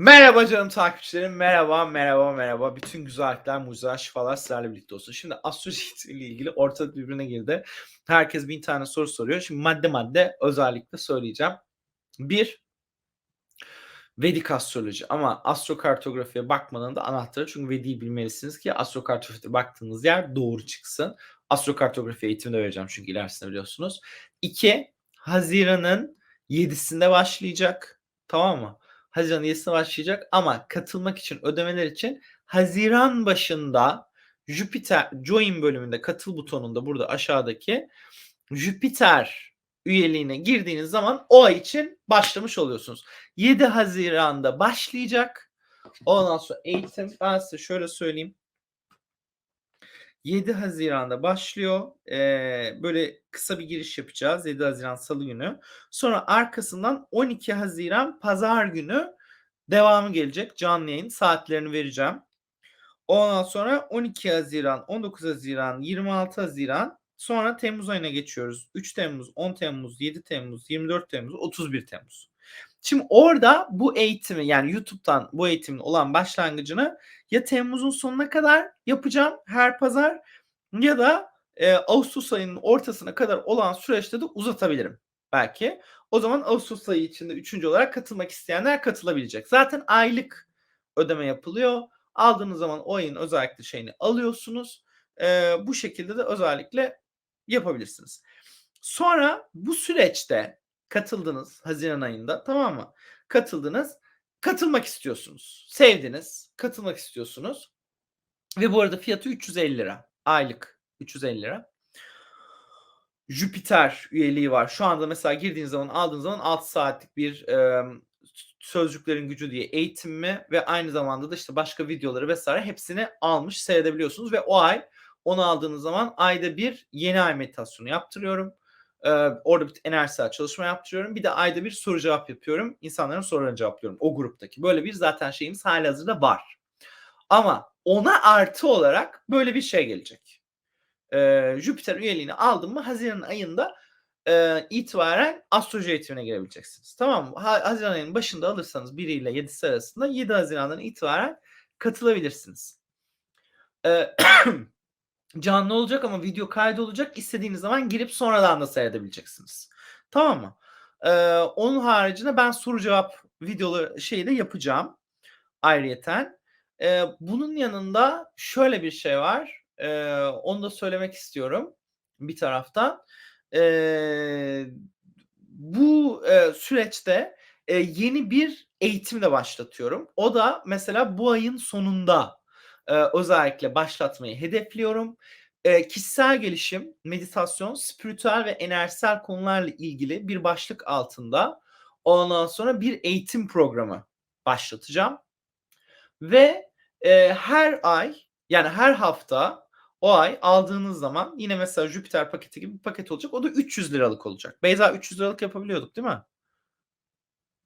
Merhaba canım takipçilerim. Merhaba, merhaba, merhaba. Bütün güzellikler, mucizeler, şifalar sizlerle birlikte olsun. Şimdi astroloji ile ilgili ortalık birbirine girdi. Herkes bin tane soru soruyor. Şimdi madde madde özellikle söyleyeceğim. Bir, Vedik astroloji ama astrokartografiye bakmanın da anahtarı çünkü Vedik'i bilmelisiniz ki astrokartografiye baktığınız yer doğru çıksın. Astrokartografi eğitimi de vereceğim çünkü ilerisinde biliyorsunuz. İki, Haziran'ın 7'sinde başlayacak. Tamam mı? Haziran 7'sinde başlayacak ama katılmak için ödemeler için Haziran başında Jüpiter Join bölümünde katıl butonunda burada aşağıdaki Jüpiter üyeliğine girdiğiniz zaman o ay için başlamış oluyorsunuz. 7 Haziran'da başlayacak. Ondan sonra eğitim ben size şöyle söyleyeyim. 7 Haziran'da başlıyor. Ee, böyle kısa bir giriş yapacağız. 7 Haziran Salı günü. Sonra arkasından 12 Haziran Pazar günü devamı gelecek. Canlı yayın saatlerini vereceğim. Ondan sonra 12 Haziran, 19 Haziran, 26 Haziran sonra Temmuz ayına geçiyoruz. 3 Temmuz, 10 Temmuz, 7 Temmuz, 24 Temmuz, 31 Temmuz. Şimdi orada bu eğitimi yani YouTube'dan bu eğitimin olan başlangıcını ya Temmuz'un sonuna kadar yapacağım her pazar ya da e, Ağustos ayının ortasına kadar olan süreçte de uzatabilirim belki. O zaman Ağustos ayı içinde üçüncü olarak katılmak isteyenler katılabilecek. Zaten aylık ödeme yapılıyor. Aldığınız zaman o ayın özellikle şeyini alıyorsunuz. E, bu şekilde de özellikle yapabilirsiniz. Sonra bu süreçte katıldınız Haziran ayında tamam mı? Katıldınız. Katılmak istiyorsunuz. Sevdiniz. Katılmak istiyorsunuz. Ve bu arada fiyatı 350 lira. Aylık 350 lira. Jüpiter üyeliği var. Şu anda mesela girdiğiniz zaman aldığınız zaman 6 saatlik bir e, sözcüklerin gücü diye eğitimimi ve aynı zamanda da işte başka videoları vesaire hepsini almış seyredebiliyorsunuz ve o ay onu aldığınız zaman ayda bir yeni ay meditasyonu yaptırıyorum. Ee, orada bir enerjisel çalışma yaptırıyorum. Bir de ayda bir soru cevap yapıyorum. İnsanların sorularını cevaplıyorum o gruptaki. Böyle bir zaten şeyimiz halihazırda var. Ama ona artı olarak böyle bir şey gelecek. Ee, Jüpiter üyeliğini aldım mı Haziran ayında e, itibaren astroloji eğitimine girebileceksiniz. Tamam mı? Ha, Haziran ayının başında alırsanız 1 ile 7'si arasında 7 Haziran'dan itibaren katılabilirsiniz. Ee, canlı olacak ama video kaydı olacak. İstediğiniz zaman girip sonradan da seyredebileceksiniz. Tamam mı? Ee, onun haricinde ben soru cevap videoları şeyi de yapacağım. Ayrıyeten. Ee, bunun yanında şöyle bir şey var. Ee, onu da söylemek istiyorum bir taraftan. Ee, bu e, süreçte e, yeni bir eğitim de başlatıyorum. O da mesela bu ayın sonunda e, özellikle başlatmayı hedefliyorum. E, kişisel gelişim, meditasyon, spiritüel ve enerjisel konularla ilgili bir başlık altında ondan sonra bir eğitim programı başlatacağım. Ve e, her ay yani her hafta o ay aldığınız zaman yine mesela Jüpiter paketi gibi bir paket olacak. O da 300 liralık olacak. Beyza 300 liralık yapabiliyorduk değil mi?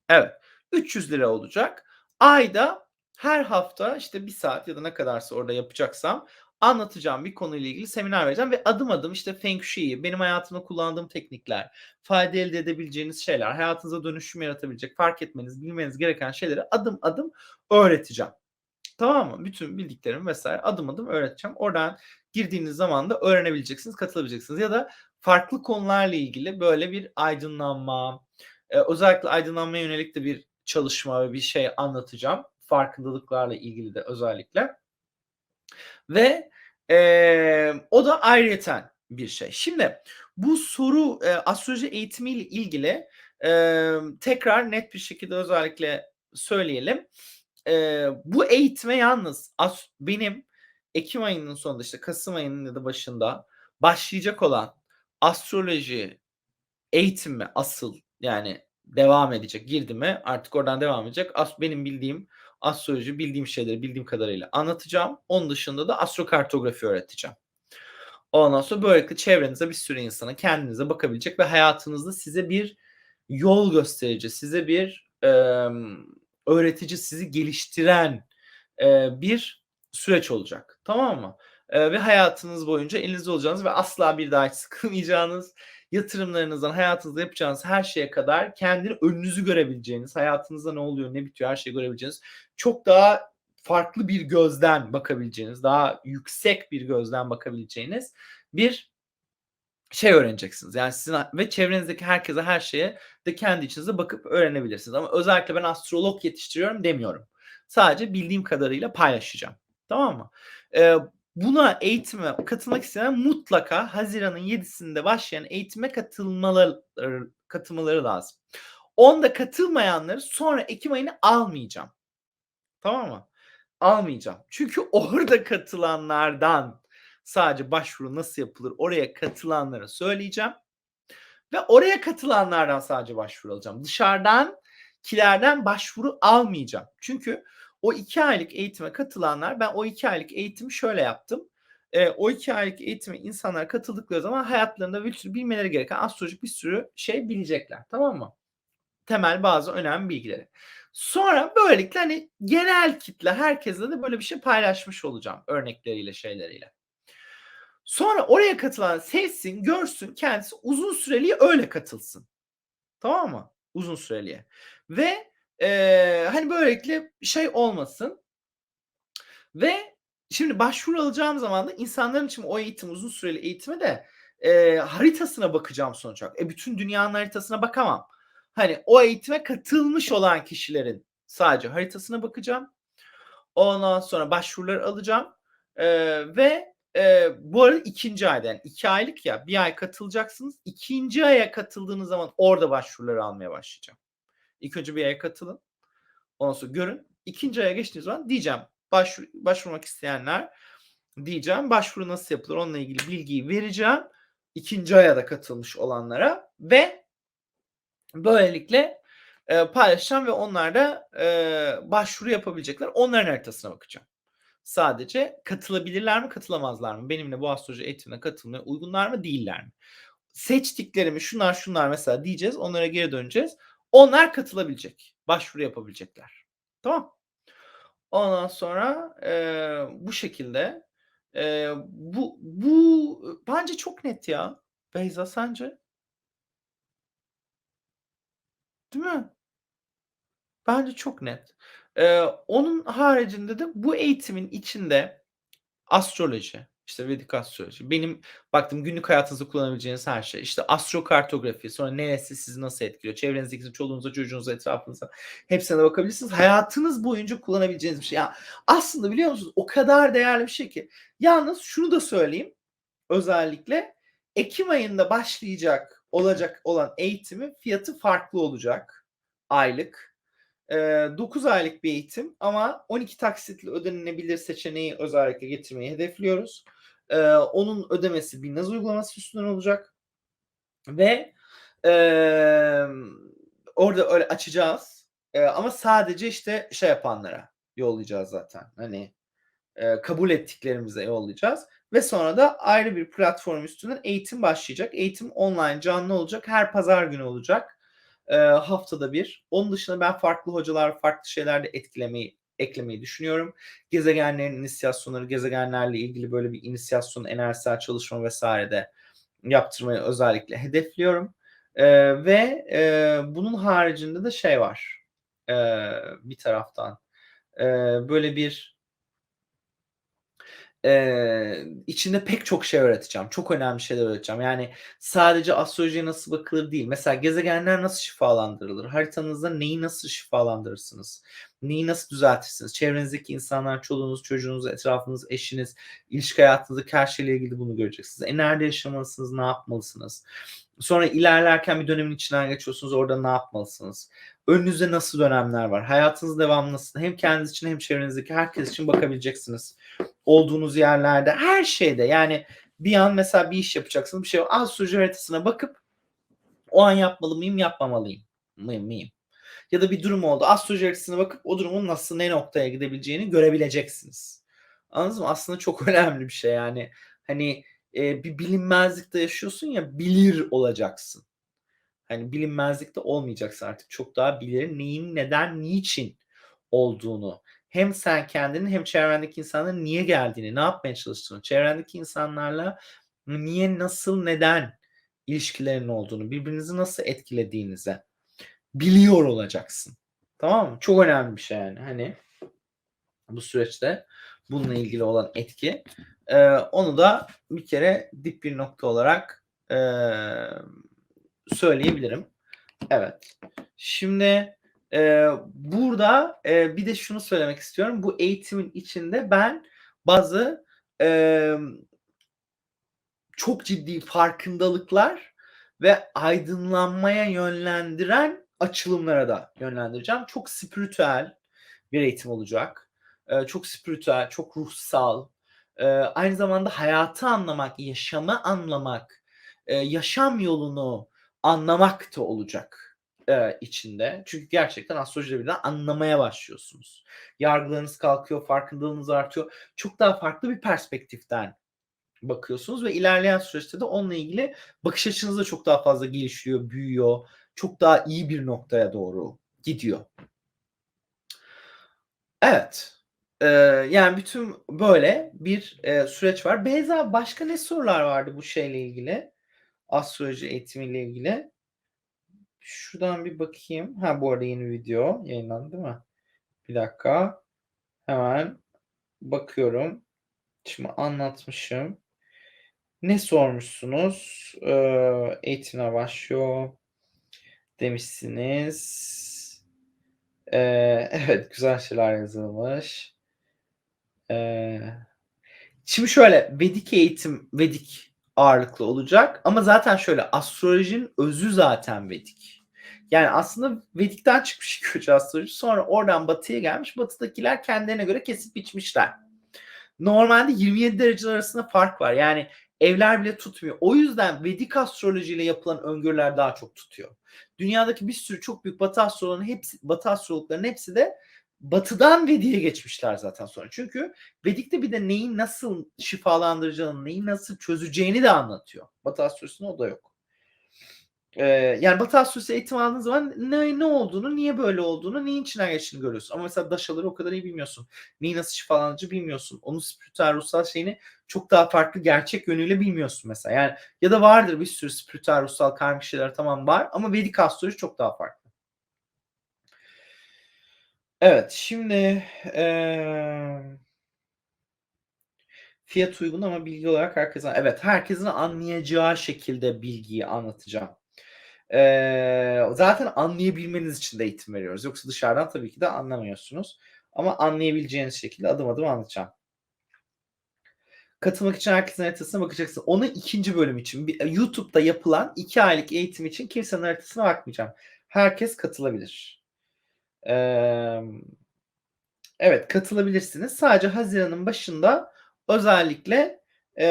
Evet. 300 lira olacak. Ayda her hafta işte bir saat ya da ne kadarsa orada yapacaksam anlatacağım bir konuyla ilgili seminer vereceğim ve adım adım işte Feng Shui'yi, benim hayatımda kullandığım teknikler, fayda elde edebileceğiniz şeyler, hayatınıza dönüşüm yaratabilecek, fark etmeniz, bilmeniz gereken şeyleri adım adım öğreteceğim. Tamam mı? Bütün bildiklerimi vesaire adım adım öğreteceğim. Oradan girdiğiniz zaman da öğrenebileceksiniz, katılabileceksiniz. Ya da farklı konularla ilgili böyle bir aydınlanma, e, özellikle aydınlanmaya yönelik de bir çalışma ve bir şey anlatacağım. Farkındalıklarla ilgili de özellikle. Ve e, o da ayrıyeten bir şey. Şimdi bu soru e, astroloji eğitimiyle ilgili e, tekrar net bir şekilde özellikle söyleyelim. E, bu eğitime yalnız as, benim Ekim ayının sonunda işte Kasım ayının ya da başında başlayacak olan astroloji eğitimi asıl yani devam edecek girdi mi artık oradan devam edecek. As, benim bildiğim astroloji bildiğim şeyleri bildiğim kadarıyla anlatacağım. Onun dışında da astrokartografi öğreteceğim. Ondan sonra böylelikle çevrenize bir sürü insana kendinize bakabilecek ve hayatınızda size bir yol gösterici, size bir e, öğretici, sizi geliştiren e, bir süreç olacak. Tamam mı? E, ve hayatınız boyunca elinizde olacağınız ve asla bir daha hiç sıkılmayacağınız, yatırımlarınızdan, hayatınızda yapacağınız her şeye kadar kendini önünüzü görebileceğiniz, hayatınızda ne oluyor, ne bitiyor her şeyi görebileceğiniz çok daha farklı bir gözden bakabileceğiniz, daha yüksek bir gözden bakabileceğiniz bir şey öğreneceksiniz. Yani sizin ve çevrenizdeki herkese her şeye de kendi içinize bakıp öğrenebilirsiniz. Ama özellikle ben astrolog yetiştiriyorum demiyorum. Sadece bildiğim kadarıyla paylaşacağım. Tamam mı? Ee, buna eğitime katılmak isteyen mutlaka Haziran'ın 7'sinde başlayan eğitime katılmaları, katılmaları lazım. Onda katılmayanları sonra Ekim ayını almayacağım. Tamam mı? Almayacağım. Çünkü orada katılanlardan sadece başvuru nasıl yapılır oraya katılanlara söyleyeceğim. Ve oraya katılanlardan sadece başvuru alacağım. Dışarıdan kilerden başvuru almayacağım. Çünkü o iki aylık eğitime katılanlar ben o iki aylık eğitimi şöyle yaptım. E, o iki aylık eğitime insanlar katıldıkları zaman hayatlarında bir sürü bilmeleri gereken astrolojik bir sürü şey bilecekler. Tamam mı? Temel bazı önemli bilgileri. Sonra böylelikle hani genel kitle herkesle de böyle bir şey paylaşmış olacağım örnekleriyle şeyleriyle. Sonra oraya katılan sevsin, görsün, kendisi uzun süreli öyle katılsın. Tamam mı? Uzun süreliye. Ve e, hani böylelikle şey olmasın. Ve şimdi başvuru alacağım zaman da insanların için o eğitim uzun süreli eğitime de e, haritasına bakacağım sonuç olarak. E bütün dünyanın haritasına bakamam. Hani o eğitime katılmış olan kişilerin sadece haritasına bakacağım. Ondan sonra başvuruları alacağım. E, ve e, bu arada ikinci ayda yani iki aylık ya bir ay katılacaksınız. İkinci aya katıldığınız zaman orada başvuruları almaya başlayacağım. İlk önce bir aya katılın. Ondan sonra görün. İkinci aya geçtiğiniz zaman diyeceğim başvur, başvurmak isteyenler diyeceğim. Başvuru nasıl yapılır onunla ilgili bilgiyi vereceğim. İkinci aya da katılmış olanlara ve böylelikle e, paylaşacağım ve onlar da e, başvuru yapabilecekler. Onların haritasına bakacağım. Sadece katılabilirler mi katılamazlar mı? Benimle bu astroloji eğitimine katılmaya uygunlar mı değiller mi? Seçtiklerimi şunlar şunlar mesela diyeceğiz. Onlara geri döneceğiz. Onlar katılabilecek. Başvuru yapabilecekler. Tamam. Ondan sonra e, bu şekilde e, bu bu bence çok net ya. Beyza sence? Değil mi? Bence çok net. Ee, onun haricinde de bu eğitimin içinde astroloji, işte Vedik astroloji, benim baktım günlük hayatınızda kullanabileceğiniz her şey. İşte astrokartografi, sonra neresi sizi nasıl etkiliyor, çevrenizdeki çoluğunuza, çocuğunuza, etrafınıza hepsine bakabilirsiniz. Hayatınız boyunca kullanabileceğiniz bir şey. Yani aslında biliyor musunuz o kadar değerli bir şey ki. Yalnız şunu da söyleyeyim. Özellikle Ekim ayında başlayacak olacak olan eğitimin fiyatı farklı olacak. Aylık. 9 aylık bir eğitim ama 12 taksitle ödenebilir seçeneği özellikle getirmeyi hedefliyoruz. Onun ödemesi bir naz uygulaması üstünden olacak. Ve orada öyle açacağız. Ama sadece işte şey yapanlara yollayacağız zaten. Hani kabul ettiklerimize yollayacağız. Ve sonra da ayrı bir platform üstünden eğitim başlayacak. Eğitim online canlı olacak. Her pazar günü olacak e, haftada bir. Onun dışında ben farklı hocalar, farklı şeyler de etkilemeyi eklemeyi düşünüyorum. Gezegenlerin inisiyasyonları, gezegenlerle ilgili böyle bir inisiyasyon, enerjisel çalışma vesaire de yaptırmayı özellikle hedefliyorum. E, ve e, bunun haricinde de şey var e, bir taraftan. E, böyle bir Eee, içinde pek çok şey öğreteceğim. Çok önemli şeyler öğreteceğim. Yani sadece astrolojiye nasıl bakılır değil. Mesela gezegenler nasıl şifalandırılır? Haritanızda neyi nasıl şifalandırırsınız? Neyi nasıl düzeltirsiniz? Çevrenizdeki insanlar, çoluğunuz, çocuğunuz, etrafınız, eşiniz, ilişki hayatınızdaki her şeyle ilgili bunu göreceksiniz. E nerede yaşamalısınız? Ne yapmalısınız? Sonra ilerlerken bir dönemin içinden geçiyorsunuz. Orada ne yapmalısınız? Önünüzde nasıl dönemler var? Hayatınız devam nasıl? Hem kendiniz için hem çevrenizdeki herkes için bakabileceksiniz. Olduğunuz yerlerde her şeyde yani bir an mesela bir iş yapacaksınız bir şey az sürücü haritasına bakıp o an yapmalı mıyım yapmamalıyım mıyım mıyım? Ya da bir durum oldu. Astroloji haritasına bakıp o durumun nasıl ne noktaya gidebileceğini görebileceksiniz. Anladınız mı? Aslında çok önemli bir şey yani. Hani e, bir bilinmezlikte yaşıyorsun ya bilir olacaksın. Hani bilinmezlikte olmayacaksın artık. Çok daha bilir neyin neden niçin olduğunu. Hem sen kendini hem çevrendeki insanların niye geldiğini, ne yapmaya çalıştığını, çevrendeki insanlarla niye, nasıl, neden ilişkilerin olduğunu, birbirinizi nasıl etkilediğinizi biliyor olacaksın. Tamam mı? Çok önemli bir şey yani. Hani bu süreçte bununla ilgili olan etki. Ee, onu da bir kere dip bir nokta olarak e, söyleyebilirim. Evet. Şimdi e, burada e, bir de şunu söylemek istiyorum. Bu eğitimin içinde ben bazı e, çok ciddi farkındalıklar ve aydınlanmaya yönlendiren açılımlara da yönlendireceğim. Çok spiritüel bir eğitim olacak. E, çok spiritüel, çok ruhsal. E, aynı zamanda hayatı anlamak, yaşamı anlamak, e, yaşam yolunu anlamak da olacak e, içinde. Çünkü gerçekten astrolojide birden anlamaya başlıyorsunuz. Yargılarınız kalkıyor, farkındalığınız artıyor. Çok daha farklı bir perspektiften bakıyorsunuz ve ilerleyen süreçte de onunla ilgili bakış açınız da çok daha fazla gelişiyor, büyüyor. Çok daha iyi bir noktaya doğru gidiyor. Evet. Ee, yani bütün böyle bir e, süreç var. Beyza başka ne sorular vardı bu şeyle ilgili? Astroloji eğitimiyle ilgili. Şuradan bir bakayım. Ha bu arada yeni video yayınlandı değil mi? Bir dakika. Hemen bakıyorum. Şimdi anlatmışım. Ne sormuşsunuz? Ee, eğitimler başlıyor demişsiniz. Ee, evet güzel şeyler yazılmış. Ee, şimdi şöyle Vedik eğitim Vedik ağırlıklı olacak ama zaten şöyle astrolojinin özü zaten Vedik. Yani aslında Vedik'ten çıkmış kötü astroloji sonra oradan batıya gelmiş. Batıdakiler kendilerine göre kesip biçmişler. Normalde 27 dereceler arasında fark var. Yani evler bile tutmuyor. O yüzden Vedik astrolojiyle yapılan öngörüler daha çok tutuyor. Dünyadaki bir sürü çok büyük Batı astrologların hepsi Batı astrologların hepsi de Batı'dan Vedik'e geçmişler zaten sonra. Çünkü Vedik'te bir de neyi nasıl şifalandıracağını, neyi nasıl çözeceğini de anlatıyor. Batı astrolojisinde o da yok. Ee, yani Batı astrolojisi eğitim aldığın zaman ne, ne olduğunu, niye böyle olduğunu, neyin içinden geçtiğini görüyorsun. Ama mesela daşaları o kadar iyi bilmiyorsun. Neyi nasıl şifalanıcı bilmiyorsun. Onun spiritüel, ruhsal şeyini çok daha farklı gerçek yönüyle bilmiyorsun mesela. Yani ya da vardır bir sürü spiritüel, ruhsal karmik şeyler tamam var ama Vedik astroloji çok daha farklı. Evet şimdi ee, fiyat uygun ama bilgi olarak herkesin evet herkesin anlayacağı şekilde bilgiyi anlatacağım. Ee, zaten anlayabilmeniz için de eğitim veriyoruz. Yoksa dışarıdan tabii ki de anlamıyorsunuz. Ama anlayabileceğiniz şekilde adım adım anlatacağım. Katılmak için herkesin haritasına bakacaksın. Onu ikinci bölüm için. YouTube'da yapılan iki aylık eğitim için kimsenin haritasına bakmayacağım. Herkes katılabilir. Evet katılabilirsiniz. Sadece Haziran'ın başında özellikle e,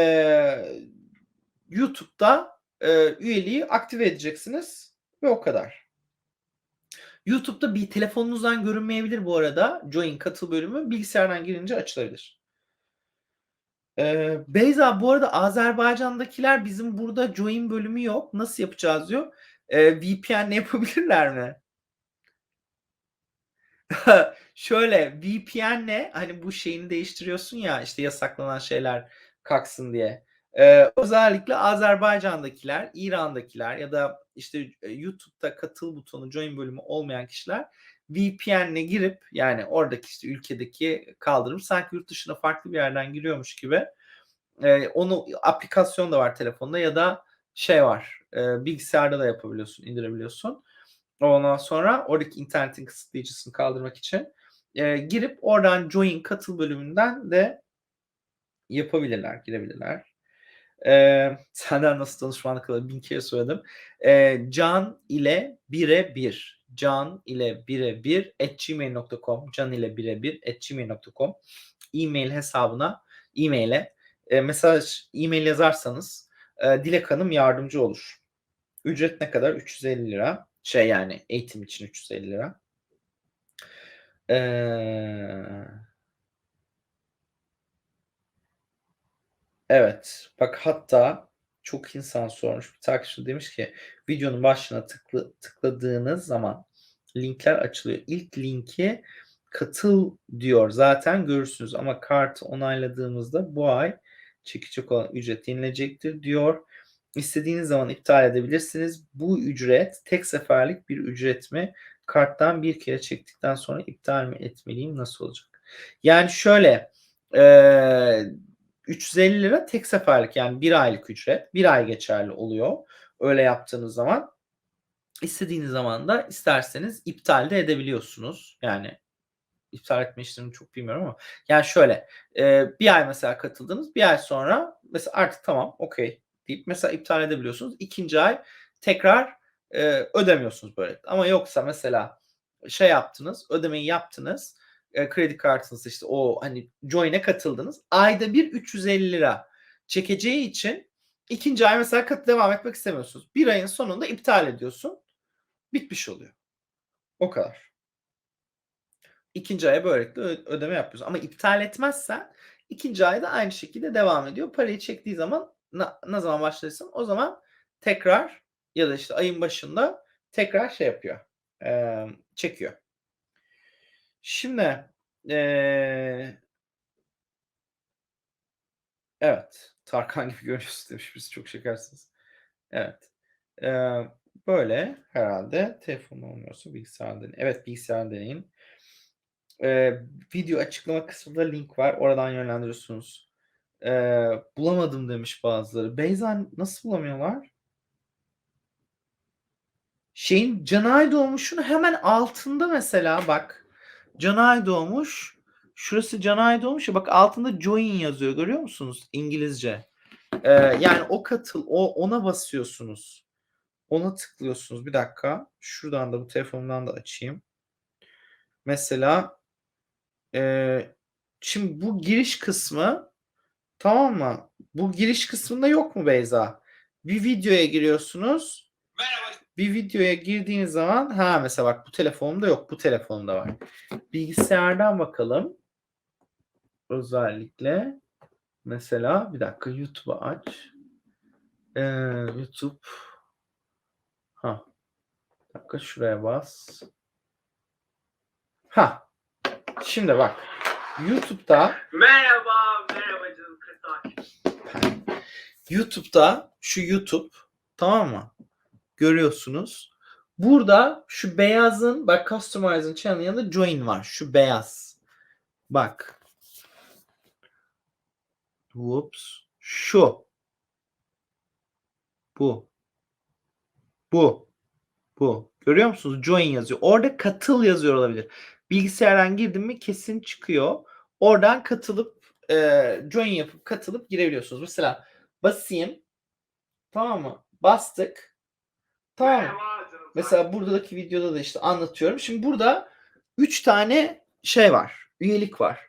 YouTube'da e, üyeliği aktive edeceksiniz ve o kadar. YouTube'da bir telefonunuzdan görünmeyebilir bu arada. Join katıl bölümü bilgisayardan girince açılabilir. Ee, Beyza bu arada Azerbaycan'dakiler bizim burada join bölümü yok. Nasıl yapacağız diyor. Ee, VPN'le yapabilirler mi? Şöyle VPN'le hani bu şeyini değiştiriyorsun ya işte yasaklanan şeyler kalksın diye. Ee, özellikle Azerbaycan'dakiler, İran'dakiler ya da işte YouTube'da katıl butonu join bölümü olmayan kişiler VPN'le girip yani oradaki işte ülkedeki kaldırıp sanki yurt dışına farklı bir yerden giriyormuş gibi e, onu aplikasyon da var telefonda ya da şey var e, bilgisayarda da yapabiliyorsun indirebiliyorsun. Ondan sonra oradaki internetin kısıtlayıcısını kaldırmak için e, girip oradan join katıl bölümünden de yapabilirler, girebilirler. E, senden nasıl tanışmanlık alır bin kere söyledim. E, can ile bire bir. Can ile bire bir at gmail.com can ile bire bir at gmail.com e-mail hesabına e-maile e, mesaj e-mail yazarsanız e, Dilek Hanım yardımcı olur. Ücret ne kadar? 350 lira. Şey yani eğitim için 350 lira. Eee Evet. Bak hatta çok insan sormuş. Bir takipçi demiş ki videonun başına tıklı, tıkladığınız zaman linkler açılıyor. İlk linki katıl diyor. Zaten görürsünüz ama kart onayladığımızda bu ay çekecek olan ücret yenilecektir diyor. İstediğiniz zaman iptal edebilirsiniz. Bu ücret tek seferlik bir ücret mi? Karttan bir kere çektikten sonra iptal mi etmeliyim? Nasıl olacak? Yani şöyle eee 350 lira tek seferlik yani bir aylık ücret. Bir ay geçerli oluyor. Öyle yaptığınız zaman istediğiniz zaman da isterseniz iptal de edebiliyorsunuz. Yani iptal etme işlemini çok bilmiyorum ama yani şöyle e, bir ay mesela katıldınız bir ay sonra mesela artık tamam okey deyip mesela iptal edebiliyorsunuz. İkinci ay tekrar e, ödemiyorsunuz böyle. Ama yoksa mesela şey yaptınız ödemeyi yaptınız e, kredi kartınız işte o hani join'e katıldınız. Ayda bir 350 lira çekeceği için ikinci ay mesela kat devam etmek istemiyorsunuz. Bir ayın sonunda iptal ediyorsun. Bitmiş oluyor. O kadar. İkinci aya böylelikle ödeme yapıyorsun. Ama iptal etmezsen ikinci ayda aynı şekilde devam ediyor. Parayı çektiği zaman ne zaman başlarsın o zaman tekrar ya da işte ayın başında tekrar şey yapıyor. eee, çekiyor. Şimdi eee, evet Tarkan gibi görünüyorsun demiş birisi çok şekersiniz. Evet. Eee, böyle herhalde telefon olmuyorsa bilgisayar deneyin. Evet bilgisayar deneyin. Eee, video açıklama kısmında link var. Oradan yönlendiriyorsunuz. Eee, bulamadım demiş bazıları. Beyza nasıl bulamıyorlar? Şeyin Canay Doğmuş'un hemen altında mesela bak. Canay Doğmuş. Şurası Canay Doğmuş bak altında join yazıyor görüyor musunuz? İngilizce. Eee, yani o katıl o ona basıyorsunuz. Ona tıklıyorsunuz. Bir dakika. Şuradan da bu telefonumdan da açayım. Mesela eee, şimdi bu giriş kısmı tamam mı? Bu giriş kısmında yok mu Beyza? Bir videoya giriyorsunuz. Bir videoya girdiğiniz zaman ha mesela bak bu telefonumda yok. Bu telefonumda var. Bilgisayardan bakalım. Özellikle mesela bir dakika YouTube'u aç. Eee, YouTube ha bir dakika şuraya bas. Ha. Şimdi bak. YouTube'da Merhaba, merhaba. YouTube'da şu YouTube tamam mı? Görüyorsunuz. Burada şu beyazın bak Customize'ın channel yanında join var. Şu beyaz. Bak. Whoops. Şu. Bu. Bu. Bu. Görüyor musunuz? Join yazıyor. Orada katıl yazıyor olabilir. Bilgisayardan girdim mi kesin çıkıyor. Oradan katılıp e, join yapıp katılıp girebiliyorsunuz. Mesela basayım. Tamam mı? Bastık. Tamam mı? Mesela buradaki videoda da işte anlatıyorum. Şimdi burada 3 tane şey var. Üyelik var.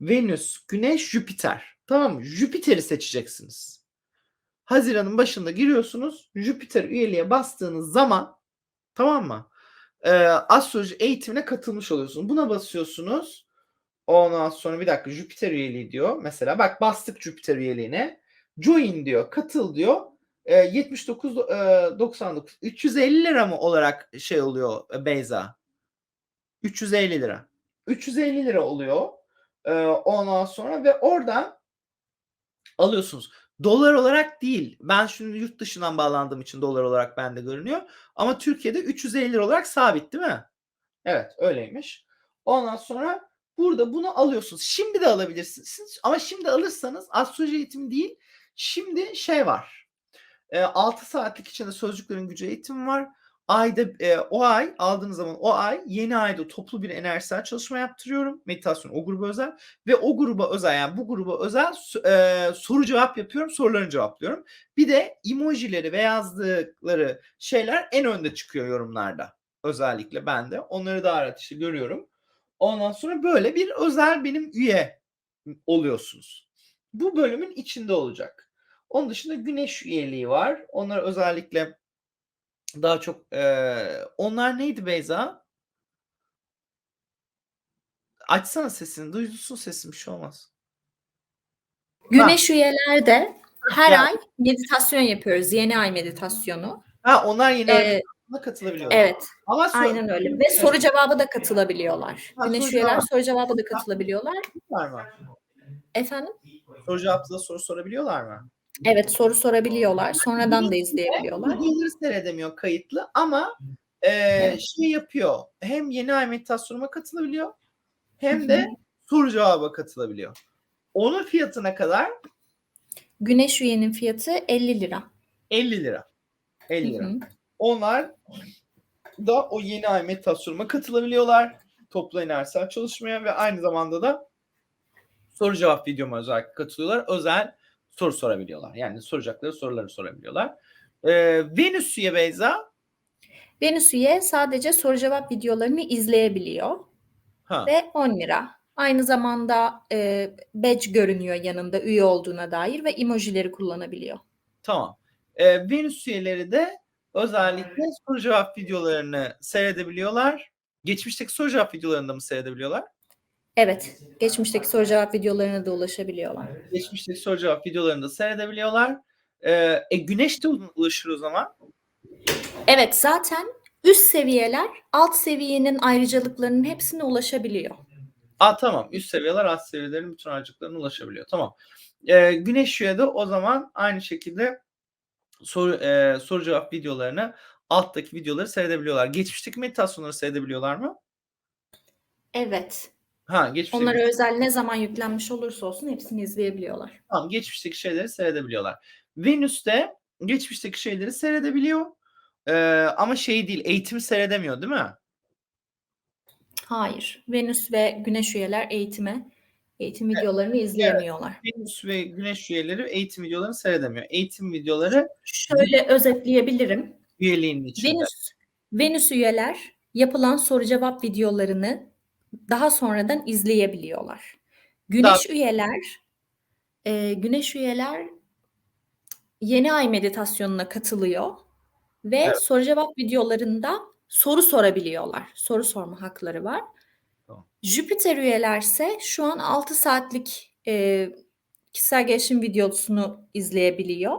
Venüs, Güneş, Jüpiter. Tamam mı? Jüpiter'i seçeceksiniz. Haziran'ın başında giriyorsunuz. Jüpiter üyeliğe bastığınız zaman tamam mı? Ee, astroloji eğitimine katılmış oluyorsunuz. Buna basıyorsunuz. Ondan sonra bir dakika Jüpiter üyeliği diyor. Mesela bak bastık Jüpiter üyeliğine. Join diyor. Katıl diyor. E, 79 e, 99 350 lira mı olarak şey oluyor e, Beyza? 350 lira. 350 lira oluyor. E, ondan sonra ve oradan alıyorsunuz. Dolar olarak değil. Ben şimdi yurt dışından bağlandığım için dolar olarak bende görünüyor. Ama Türkiye'de 350 lira olarak sabit değil mi? Evet öyleymiş. Ondan sonra burada bunu alıyorsunuz. Şimdi de alabilirsiniz. Ama şimdi alırsanız astroloji eğitimi değil. Şimdi şey var. E, 6 saatlik içinde sözcüklerin gücü eğitimi var. Ayda e, o ay aldığınız zaman o ay yeni ayda toplu bir enerjisel çalışma yaptırıyorum. Meditasyon o gruba özel ve o gruba özel yani bu gruba özel e, soru cevap yapıyorum. Sorularını cevaplıyorum. Bir de emojileri ve yazdıkları şeyler en önde çıkıyor yorumlarda. Özellikle ben de. Onları daha rahat görüyorum. Ondan sonra böyle bir özel benim üye oluyorsunuz. Bu bölümün içinde olacak. Onun dışında güneş üyeliği var. Onlar özellikle daha çok eee, onlar neydi Beyza? Açsana sesini. Duyulsun sesim bir şey olmaz. Güneş üyelerde her Ya. ay meditasyon yapıyoruz. Yeni ay meditasyonu. Ha onlar yeni Ee, arkadaşlarına katılabiliyorlar. evet, Ama sor- aynen öyle. Ve soru cevabı da katılabiliyorlar. Ha, Güneş soru üyeler cevap. soru cevabı da katılabiliyorlar. var mı? Efendim? Soru cevapla soru sorabiliyorlar mı? Evet soru sorabiliyorlar. Sonradan da izleyebiliyorlar. Videoları seyredemiyor kayıtlı ama e, şey yapıyor. Hem yeni ay meditasyonuma katılabiliyor hem de soru cevaba katılabiliyor. Onun fiyatına kadar Güneş üyenin fiyatı 50 lira. 50 lira. 50 Hı lira. hı. Onlar da o yeni ay meditasyonuma katılabiliyorlar. Toplu enerjisel çalışmaya ve aynı zamanda da soru cevap videoma özellikle katılıyorlar. Özel soru sorabiliyorlar. Yani soracakları soruları sorabiliyorlar. Ee, Venüs üye Beyza. Venüs üye sadece soru cevap videolarını izleyebiliyor Ha, ve 10 lira. Aynı zamanda e, badge görünüyor yanında üye olduğuna dair ve emojileri kullanabiliyor. tamam. Ee, Venüs üyeleri de özellikle soru cevap videolarını seyredebiliyorlar. Geçmişteki soru cevap videolarında mı seyredebiliyorlar? Evet, geçmişteki soru cevap videolarına da ulaşabiliyorlar. Geçmişteki soru cevap videolarını da seyredebiliyorlar. Ee, e, güneş de ulaşır o zaman. Evet, zaten üst seviyeler alt seviyenin ayrıcalıklarının hepsine ulaşabiliyor. Aa tamam. Üst seviyeler alt seviyelerin bütün harcıklarına ulaşabiliyor. Tamam. Ee, Güneş üye de o zaman aynı şekilde soru e, soru cevap videolarını alttaki videoları seyredebiliyorlar. Geçmişteki meditasyonları seyredebiliyorlar mı? Evet, Ha, geçmişteki onlara özel ne zaman yüklenmiş olursa olsun hepsini izleyebiliyorlar. tamam, geçmişteki şeyleri seyredebiliyorlar. Venüs'te geçmişteki şeyleri seyredebiliyor. Ee, ama şey değil, eğitimi seyredemiyor, değil mi? Hayır, Venüs ve Güneş üyeler eğitime, eğitim videolarını izleyemiyorlar. Venüs ve Güneş üyeleri eğitim videolarını seyredemiyor. Eğitim videoları Şöyle özetleyebilirim. üyeliğinin içinde. Venüs, Venüs üyeler yapılan soru cevap videolarını daha sonradan izleyebiliyorlar. Güneş üyeler, e, Güneş üyeler yeni ay meditasyonuna katılıyor ve Evet. soru cevap videolarında soru sorabiliyorlar. Soru sorma hakları var. Tamam. Jüpiter üyelerse şu an 6 saatlik e, kişisel gelişim videosunu izleyebiliyor.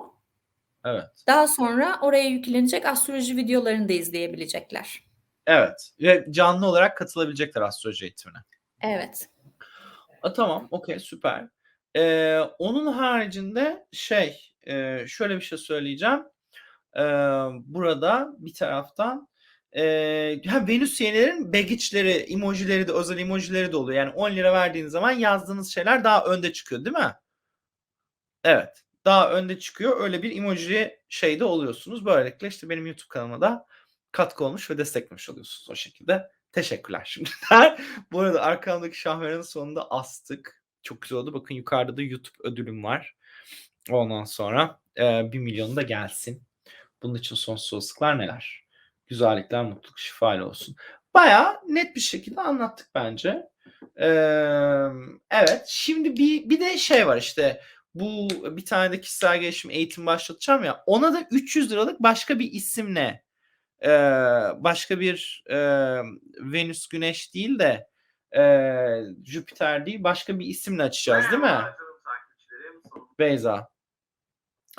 Evet. Daha sonra oraya yüklenecek astroloji videolarını da izleyebilecekler. Evet. Ve canlı olarak katılabilecekler astroloji eğitimine. Evet. A, tamam. Okey. Süper. Ee, onun haricinde şey e, şöyle bir şey söyleyeceğim. Ee, burada bir taraftan e, ha, Venüs üyelerin baggage'leri, emojileri de özel emojileri de oluyor. Yani 10 lira verdiğiniz zaman yazdığınız şeyler daha önde çıkıyor değil mi? Evet. Daha önde çıkıyor. Öyle bir emoji şeyde oluyorsunuz. Böylelikle işte benim YouTube kanalıma da katkı olmuş ve desteklemiş oluyorsunuz o şekilde. Teşekkürler şimdiden. Bu arada arkamdaki şahmeranın sonunda astık. Çok güzel oldu. Bakın yukarıda da YouTube ödülüm var. Ondan sonra e, 1 milyonu da gelsin. Bunun için sonsuz olasılıklar neler? Güzellikler, mutluluk, şifa olsun. Bayağı net bir şekilde anlattık bence. Ee, evet. Şimdi bir, bir de şey var işte bu bir tane de kişisel gelişim eğitim başlatacağım ya ona da 300 liralık başka bir isimle e, başka bir e, Venüs Güneş değil de e, Jüpiter değil başka bir isimle açacağız değil mi? Beyza.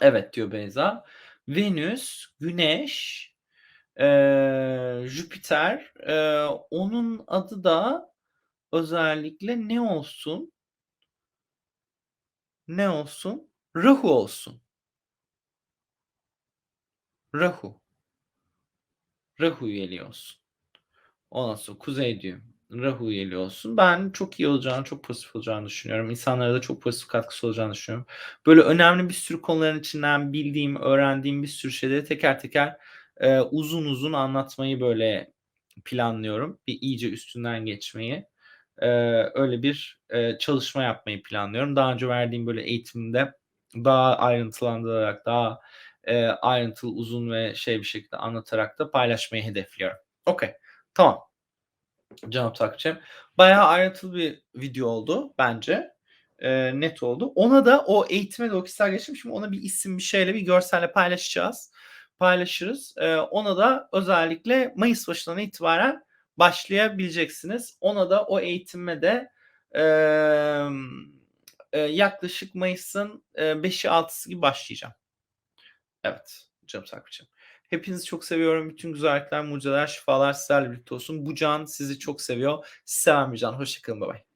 Evet diyor Beyza. Venüs, Güneş, e, Jüpiter. e, onun adı da özellikle ne olsun? Ne olsun? Rahu olsun. Rahu. Rahu üyeliği olsun. Ondan sonra Kuzey diyor. Rahu üyeliği olsun. Ben çok iyi olacağını, çok pozitif olacağını düşünüyorum. İnsanlara da çok pozitif katkısı olacağını düşünüyorum. Böyle önemli bir sürü konuların içinden bildiğim, öğrendiğim bir sürü şeyleri teker teker e, uzun uzun anlatmayı böyle planlıyorum. Bir iyice üstünden geçmeyi. E, öyle bir e, çalışma yapmayı planlıyorum. Daha önce verdiğim böyle eğitimde daha ayrıntılandırarak, daha e, ayrıntılı, uzun ve şey bir şekilde anlatarak da paylaşmayı hedefliyorum. Okey. Tamam. Canım takipçim. Bayağı ayrıntılı bir video oldu bence. E, net oldu. Ona da o eğitime de o kişisel gelişim şimdi ona bir isim bir şeyle bir görselle paylaşacağız. Paylaşırız. E, ona da özellikle Mayıs başından itibaren başlayabileceksiniz. Ona da o eğitime de e, e, yaklaşık Mayıs'ın e, 5'i 6'sı gibi başlayacağım. Evet canım takipçim. Hepinizi çok seviyorum. Bütün güzellikler, mucizeler, şifalar sizlerle birlikte olsun. Bu can sizi çok seviyor. Bir can. Hoşçakalın. Bay bay.